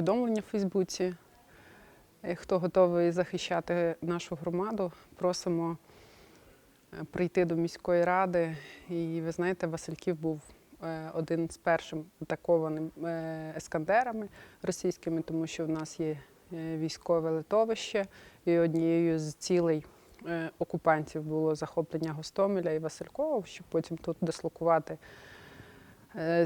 повідомлення в Фейсбуці. Хто готовий захищати нашу громаду, просимо е, прийти до міської ради. І ви знаєте, Васильків був е, один з перших атакованим е, ескандерами російськими, тому що в нас є військове литовище, і однією з цілей окупантів було захоплення Гостомеля і Василькова, щоб потім тут дислокувати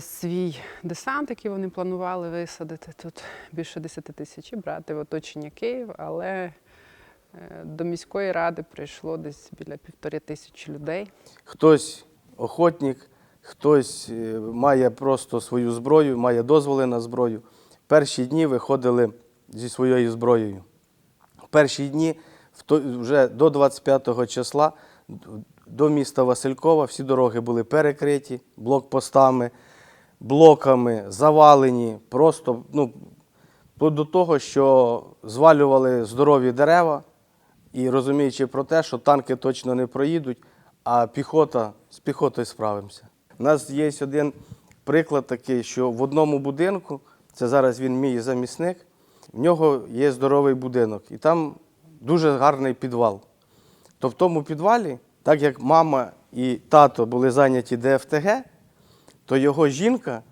свій десант, який вони планували висадити. Тут більше 10 тисяч брати в оточення Київ, але е, до міської ради прийшло десь біля півтори тисячі людей. Хтось охотник, хтось е, має просто свою зброю, має дозволи на зброю. Перші дні виходили зі своєю зброєю. Перші дні, вже до 25 числа, до міста Василькова всі дороги були перекриті блокпостами, блоками, завалені, просто ну, до того, що звалювали здорові дерева і розуміючи про те, що танки точно не проїдуть, а піхота з піхотою справимося. У нас є один приклад такий, що в одному будинку, це зараз він мій замісник, в нього є здоровий будинок, і там дуже гарний підвал. То в тому підвалі, так як мама і тато були зайняті ДФТГ, то його жінка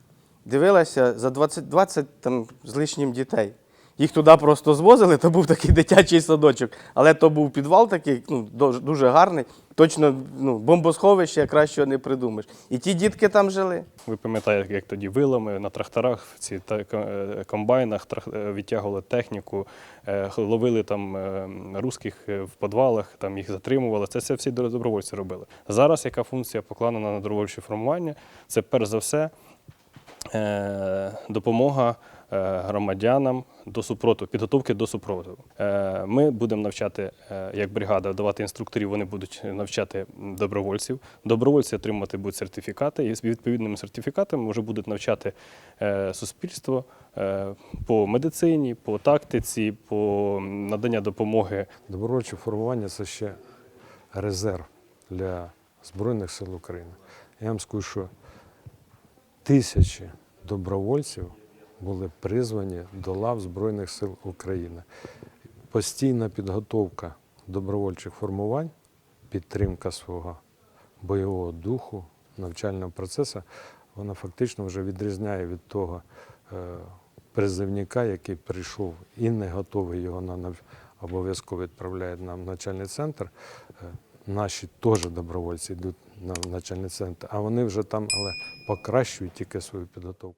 дивилася за 20, 20 там, з лишнім дітей. Їх туди просто звозили, то був такий дитячий садочок. Але то був підвал такий, ну, дуже- гарний. Точно ну, бомбосховище кращого не придумаєш. І ті дітки там жили. Ви пам'ятаєте, як тоді вилами на тракторах, в ці е, комбайнах е, відтягували техніку, е, ловили там русських в підвалах, там їх затримували. Це все всі добровольці робили. Зараз яка функція покладена на добровольче формування? Це перш за все допомога е, громадянам до супротиву, підготовки до супротиву. Е, Ми будемо навчати, е, як бригада, давати інструкторів, вони будуть навчати добровольців. Добровольці отримати будуть сертифікати, і з відповідними сертифікатами вже будуть навчати е, суспільство е, по медицині, по тактиці, по надання допомоги Добровольче формування це ще резерв для Збройних сил України. Я вам скажу, що тисячі добровольців були призвані до лав Збройних сил України. Постійна підготовка добровольчих формувань, підтримка свого бойового духу, навчального процесу, вона фактично вже відрізняє від того е, призивника, який прийшов і не готовий його на обов'язково відправляють нам в навчальний центр. Е, Наші теж добровольці йдуть на навчальний центр, а вони вже там але покращують тільки свою підготовку.